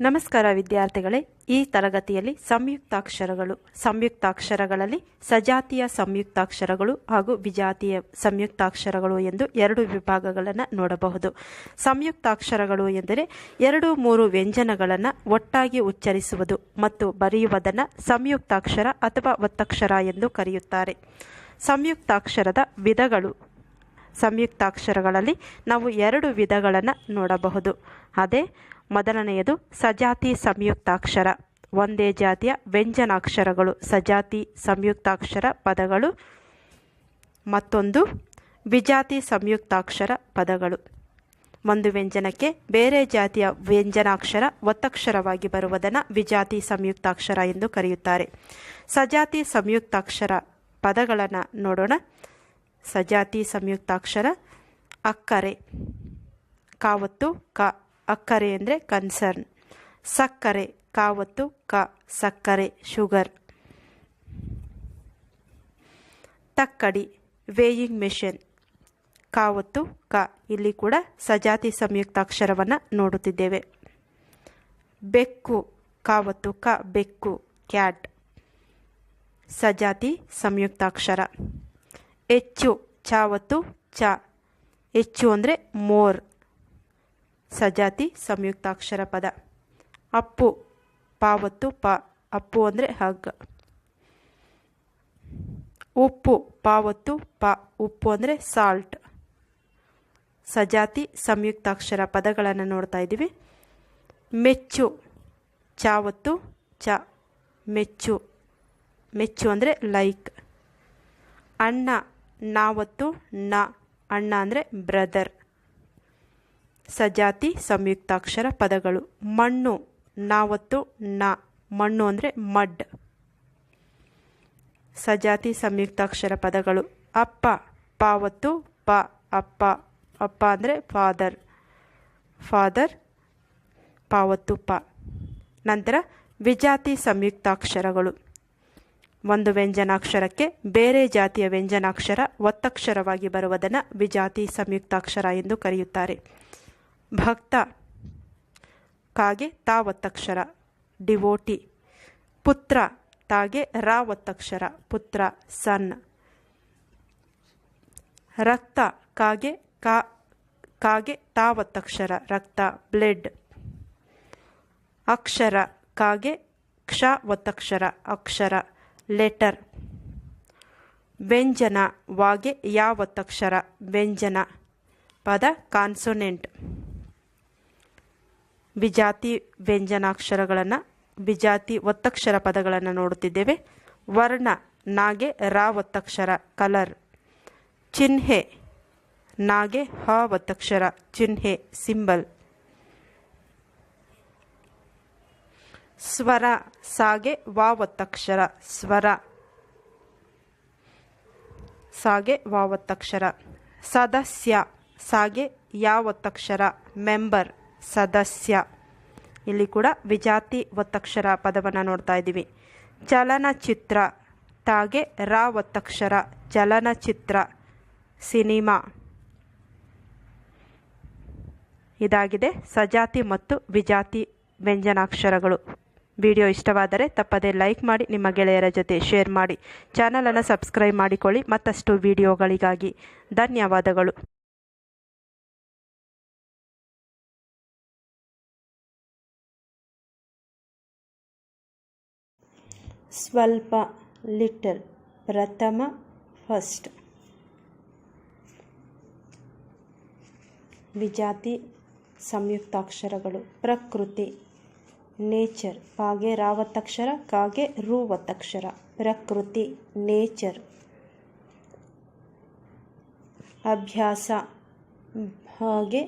ನಮಸ್ಕಾರ ವಿದ್ಯಾರ್ಥಿಗಳೇ, ಈ ತರಗತಿಯಲ್ಲಿ ಸಂಯುಕ್ತಾಕ್ಷರಗಳು, ಸಂಯುಕ್ತಾಕ್ಷರಗಳಲ್ಲಿ ಸಜಾತಿಯ ಸಂಯುಕ್ತಾಕ್ಷರಗಳು ಹಾಗೂ ವಿಜಾತಿಯ ಸಂಯುಕ್ತಾಕ್ಷರಗಳು ಎಂದು ಎರಡು ವಿಭಾಗಗಳನ್ನು ನೋಡಬಹುದು. ಸಂಯುಕ್ತಾಕ್ಷರಗಳು ಎಂದರೆ ಎರಡು ಮೂರು ವ್ಯಂಜನಗಳನ್ನು ಒಟ್ಟಾಗಿ ಉಚ್ಚರಿಸುವುದು ಮತ್ತು ಬರೆಯುವುದನ್ನು ಸಂಯುಕ್ತಾಕ್ಷರ ಅಥವಾ ಒತ್ತಕ್ಷರ ಎಂದು ಕರೆಯುತ್ತಾರೆ. ಸಂಯುಕ್ತಾಕ್ಷರದ ವಿಧಗಳು. ಸಂಯುಕ್ತಾಕ್ಷರಗಳಲ್ಲಿ ನಾವು ಎರಡು ವಿಧಗಳನ್ನು ನೋಡಬಹುದು. ಅದೇ ಮೊದಲನೆಯದು ಸಜಾತಿ ಸಂಯುಕ್ತಾಕ್ಷರ. ಒಂದೇ ಜಾತಿಯ ವ್ಯಂಜನಾಕ್ಷರಗಳು. ಸಜಾತಿ ಸಂಯುಕ್ತಾಕ್ಷರ ಪದಗಳು. ಮತ್ತೊಂದು ವಿಜಾತಿ ಸಂಯುಕ್ತಾಕ್ಷರ ಪದಗಳು. ಒಂದು ವ್ಯಂಜನಕ್ಕೆ ಬೇರೆ ಜಾತಿಯ ವ್ಯಂಜನಾಕ್ಷರ ಒತ್ತಕ್ಷರವಾಗಿ ಬರುವುದನ್ನು ವಿಜಾತಿ ಸಂಯುಕ್ತಾಕ್ಷರ ಎಂದು ಕರೆಯುತ್ತಾರೆ. ಸಜಾತಿ ಸಂಯುಕ್ತಾಕ್ಷರ ಪದಗಳನ್ನು ನೋಡೋಣ. ಸಜಾತಿ ಸಂಯುಕ್ತಾಕ್ಷರ ಅಕ್ಕರೆ, ಕಾವತ್ತು, ಕ ಅಕ್ಕರೆ ಅಂದರೆ ಕನ್ಸರ್ನ್ ಸಕ್ಕರೆ, ಕಾವತ್ತು, ಕ, ಸಕ್ಕರೆ ಶುಗರ್ ತಕ್ಕಡಿ ವೇಯಿಂಗ್ ಮೆಷಿನ್ ಕಾವತ್ತು, ಕ, ಇಲ್ಲಿ ಕೂಡ ಸಜಾತಿ ಸಂಯುಕ್ತಾಕ್ಷರವನ್ನು ನೋಡುತ್ತಿದ್ದೇವೆ. ಬೆಕ್ಕು, ಕಾವತ್ತು, ಕ, ಬೆಕ್ಕು ಕ್ಯಾಟ್ ಸಜಾತಿ ಸಂಯುಕ್ತಾಕ್ಷರ. ಹೆಚ್ಚು, ಚಾವತ್ತು, ಚ. ಹೆಚ್ಚು ಅಂದರೆ ಮೋರ್. ಸಜಾತಿ ಸಂಯುಕ್ತಾಕ್ಷರ ಪದ. ಅಪ್ಪು ಪಾವತ್ತು ಪ. ಅಪ್ಪು ಅಂದರೆ ಹಗ್ಗ. ಉಪ್ಪು ಪಾವತ್ತು ಪ. ಉಪ್ಪು ಅಂದರೆ ಸಾಲ್ಟ್. ಸಜಾತಿ ಸಂಯುಕ್ತಾಕ್ಷರ ಪದಗಳನ್ನು ನೋಡ್ತಾ ಇದ್ದೀವಿ. ಮೆಚ್ಚು ಚಾವತ್ತು ಚ. ಮೆಚ್ಚು ಮೆಚ್ಚು ಅಂದರೆ ಲೈಕ್. ಅಣ್ಣ ನಾವತ್ತು ನ. ಅಣ್ಣ ಅಂದರೆ ಬ್ರದರ್. ಸಜಾತಿ ಸಂಯುಕ್ತಾಕ್ಷರ ಪದಗಳು. ಮಣ್ಣು, ನಾವತ್ತು, ನ. ಮಣ್ಣು ಅಂದರೆ ಮಡ್. ಸಜಾತಿ ಸಂಯುಕ್ತಾಕ್ಷರ ಪದಗಳು. ಅಪ್ಪ, ಪಾವತ್ತು, ಪ, ಅಪ್ಪ. ಅಪ್ಪ ಅಂದರೆ ಫಾದರ್. ಫಾದರ್, ಪಾವತ್ತು, ಪ. ನಂತರ ವಿಜಾತಿ ಸಂಯುಕ್ತಾಕ್ಷರಗಳು. ಒಂದು ವ್ಯಂಜನಾಕ್ಷರಕ್ಕೆ ಬೇರೆ ಜಾತಿಯ ವ್ಯಂಜನಾಕ್ಷರ ಒತ್ತಕ್ಷರವಾಗಿ ಬರುವುದನ್ನು ವಿಜಾತಿ ಸಂಯುಕ್ತಾಕ್ಷರ ಎಂದು ಕರೆಯುತ್ತಾರೆ. ಭಕ್ತ. ಕಾಗೆ ತಾ ಒತ್ತಕ್ಷರ ಡಿವೋಟಿ. ಪುತ್ರ. ತಾಗೆ ರಾ ಒತ್ತಕ್ಷರ ಪುತ್ರ ಸನ್. ರಕ್ತ. ಕಾಗೆ ಕಾ, ಕಾಗೆ ತಾ ಒತ್ತಕ್ಷರ ರಕ್ತ, ಬ್ಲೆಡ್. ಅಕ್ಷರ. ಕಾಗೆ ಕ್ಷ ಒತ್ತಕ್ಷರ ಅಕ್ಷರ, ಲೆಟರ್. ವ್ಯಂಜನ. ವಾಗೆ ಯಾ ಒತ್ತಕ್ಷರ ವ್ಯಂಜನ. ಪದ ಕಾನ್ಸೊನೆಂಟ್. ವಿಜಾತಿ ವ್ಯಂಜನಾಕ್ಷರಗಳನ್ನು ವಿಜಾತಿ ಒತ್ತಕ್ಷರ ಪದಗಳನ್ನು ನೋಡುತ್ತಿದ್ದೇವೆ. ವರ್ಣ, ನಾಗೆ, ರಾ ಒತ್ತಕ್ಷರ, ಕಲರ್. ಚಿಹ್ನೆ ನಾಗೆ, ಹ ಒತ್ತಕ್ಷರ ಚಿಹ್ನೆ ಸಿಂಬಲ್. ಸ್ವರ, ಸಾಗೆ, ವಾ ಒತ್ತಕ್ಷರ, ಸ್ವರ. ಸಾಗೆ, ವಾ ಒತ್ತಕ್ಷರ. ಸದಸ್ಯ, ಸಾಗೆ, ಯಾ ಒತ್ತಕ್ಷರ, ಮೆಂಬರ್. ಸದಸ್ಯ. ಇಲ್ಲಿ ಕೂಡ ವಿಜಾತಿ ಒತ್ತಕ್ಷರ ಪದವನ್ನು ನೋಡ್ತಾ ಇದ್ದೀವಿ. ಚಲನಚಿತ್ರ, ತಾಗೆ ರಾ ಒತ್ತಕ್ಷರ, ಚಲನಚಿತ್ರ, ಸಿನಿಮಾ. ಇದಾಗಿದೆ ಸಜಾತಿ ಮತ್ತು ವಿಜಾತಿ ವ್ಯಂಜನಾಕ್ಷರಗಳು. ವಿಡಿಯೋ ಇಷ್ಟವಾದರೆ ತಪ್ಪದೇ ಲೈಕ್ ಮಾಡಿ, ನಿಮ್ಮ ಗೆಳೆಯರ ಜೊತೆ ಶೇರ್ ಮಾಡಿ. ಚಾನಲನ್ನು ಸಬ್ಸ್ಕ್ರೈಬ್ ಮಾಡಿಕೊಳ್ಳಿ. ಮತ್ತಷ್ಟು ವಿಡಿಯೋಗಳಿಗಾಗಿ ಧನ್ಯವಾದಗಳು. ಸ್ವಲ್ಪ ಲಿಟಲ್ ಪ್ರಥಮ ಫಸ್ಟ್ ವಿಜಾತಿ ಸಂಯುಕ್ತಾಕ್ಷರಗಳು. ಪ್ರಕೃತಿ ನೇಚರ್ ಪಾಗೆ ರಾವತ್ತಕ್ಷರ, ಕಾಗೆ ರೂವತ್ತಕ್ಷರ. ಪ್ರಕೃತಿ ನೇಚರ್ ಅಭ್ಯಾಸ, ಹಾಗೆ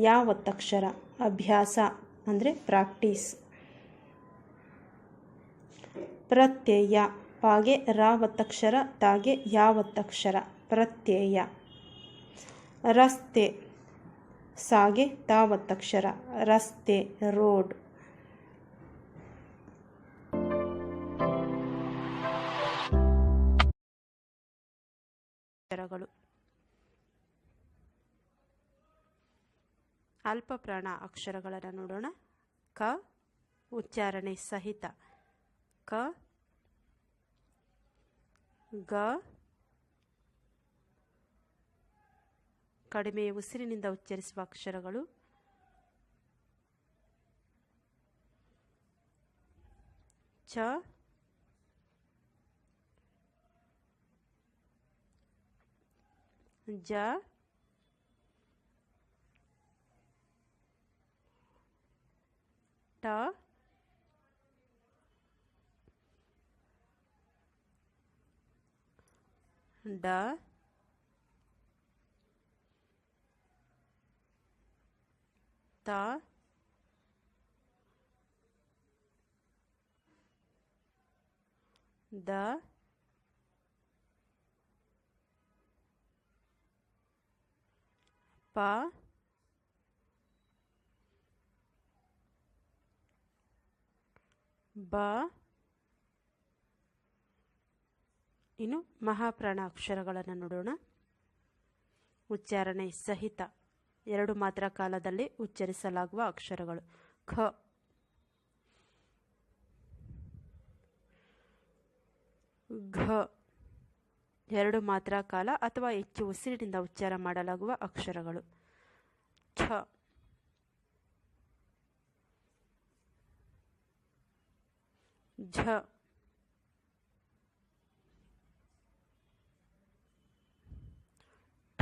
ಯಾವತ್ತಕ್ಷರ. ಅಭ್ಯಾಸ ಅಂದರೆ ಪ್ರಾಕ್ಟೀಸ್ ಪ್ರತ್ಯಯ. ಪಾಗೆ ರಾವತ್ತಕ್ಷರ ತಾಗೆ ಯಾವತ್ತಕ್ಷರ ಪ್ರತ್ಯಯ. ರಸ್ತೆ. ಸಾಗೆ ತಾವತ್ತಕ್ಷರ ರಸ್ತೆ, ರೋಡ್. ಅಕ್ಷರಗಳು ಅಲ್ಪ ಪ್ರಾಣ ಅಕ್ಷರಗಳನ್ನು ನೋಡೋಣ. ಕ. ಉಚ್ಚಾರಣೆ ಸಹಿತ. ಕ ಗ ಕಡಿಮೆ ಉಸಿರಿನಿಂದ ಉಚ್ಚರಿಸುವ ಅಕ್ಷರಗಳು ಚ ಜ ಟ ಡ ತ ದ ಪ ಬ ಇನ್ನು ಮಹಾಪ್ರಾಣ ಅಕ್ಷರಗಳನ್ನು ನೋಡೋಣ. ಉಚ್ಚಾರಣೆ ಸಹಿತ. ಎರಡು ಮಾತ್ರ ಕಾಲದಲ್ಲಿ ಉಚ್ಚರಿಸಲಾಗುವ ಅಕ್ಷರಗಳು. ಖ. ಘ. ಎರಡು ಮಾತ್ರ ಕಾಲ ಅಥವಾ ಹೆಚ್ಚು ಉಸಿರಿನಿಂದ ಉಚ್ಚಾರ ಮಾಡಲಾಗುವ ಅಕ್ಷರಗಳು. ಛ. ಝ.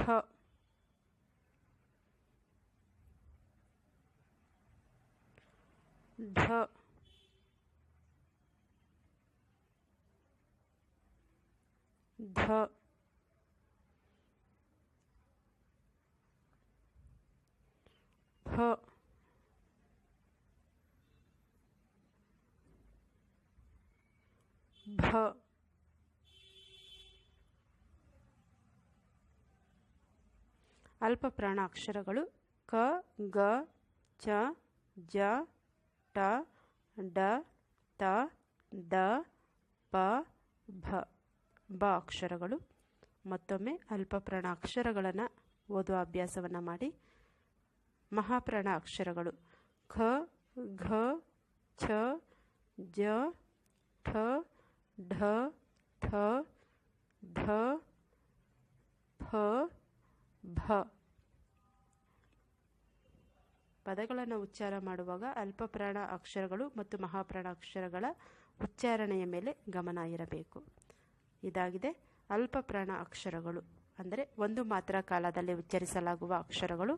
ಠ ಢ ಧ ಫ ಭ ಅಲ್ಪ ಪ್ರಾಣ ಅಕ್ಷರಗಳು ಕ, ಗ, ಚ, ಜ, ಟ, ಡ, ತ, ದ, ಪ, ಭ ಬ ಅಕ್ಷರಗಳು. ಮತ್ತೊಮ್ಮೆ ಅಲ್ಪ ಪ್ರಾಣ ಅಕ್ಷರಗಳನ್ನು ಓದುವ ಅಭ್ಯಾಸವನ್ನು ಮಾಡಿ. ಮಹಾಪ್ರಾಣ ಅಕ್ಷರಗಳು ಖ, ಘ, ಛ, ಜ, ಠ, ಢ, ಥ, ಧ ಫ ಭ. ಪದಗಳನ್ನು ಉಚ್ಚಾರ ಮಾಡುವಾಗ ಅಲ್ಪಪ್ರಾಣ ಅಕ್ಷರಗಳು ಮತ್ತು ಮಹಾಪ್ರಾಣ ಅಕ್ಷರಗಳ ಉಚ್ಚಾರಣೆಯ ಮೇಲೆ ಗಮನ ಇರಬೇಕು. ಇದಾಗಿದೆ. ಅಲ್ಪಪ್ರಾಣ ಅಕ್ಷರಗಳು ಅಂದರೆ ಒಂದು ಮಾತ್ರ ಕಾಲದಲ್ಲಿ ಉಚ್ಚರಿಸಲಾಗುವ ಅಕ್ಷರಗಳು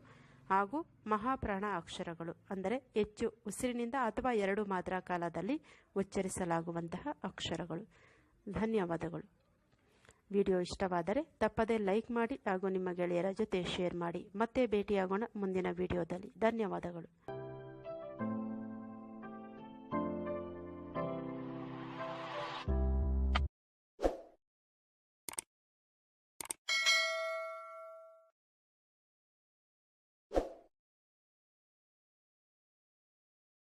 ಹಾಗೂ ಮಹಾಪ್ರಾಣ ಅಕ್ಷರಗಳು ಅಂದರೆ ಹೆಚ್ಚು ಉಸಿರಿನಿಂದ ಅಥವಾ ಎರಡು ಮಾತ್ರ ಕಾಲದಲ್ಲಿ ಉಚ್ಚರಿಸಲಾಗುವಂತಹ ಅಕ್ಷರಗಳು. ಧನ್ಯವಾದಗಳು. ವಿಡಿಯೋ ಇಷ್ಟವಾದರೆ ತಪ್ಪದೇ ಲೈಕ್ ಮಾಡಿ ಹಾಗೂ ನಿಮ್ಮ ಗೆಳೆಯರ ಜೊತೆ ಶೇರ್ ಮಾಡಿ. ಮತ್ತೆ ಭೇಟಿಯಾಗೋಣ ಮುಂದಿನ ವಿಡಿಯೋದಲ್ಲಿ. ಧನ್ಯವಾದಗಳು.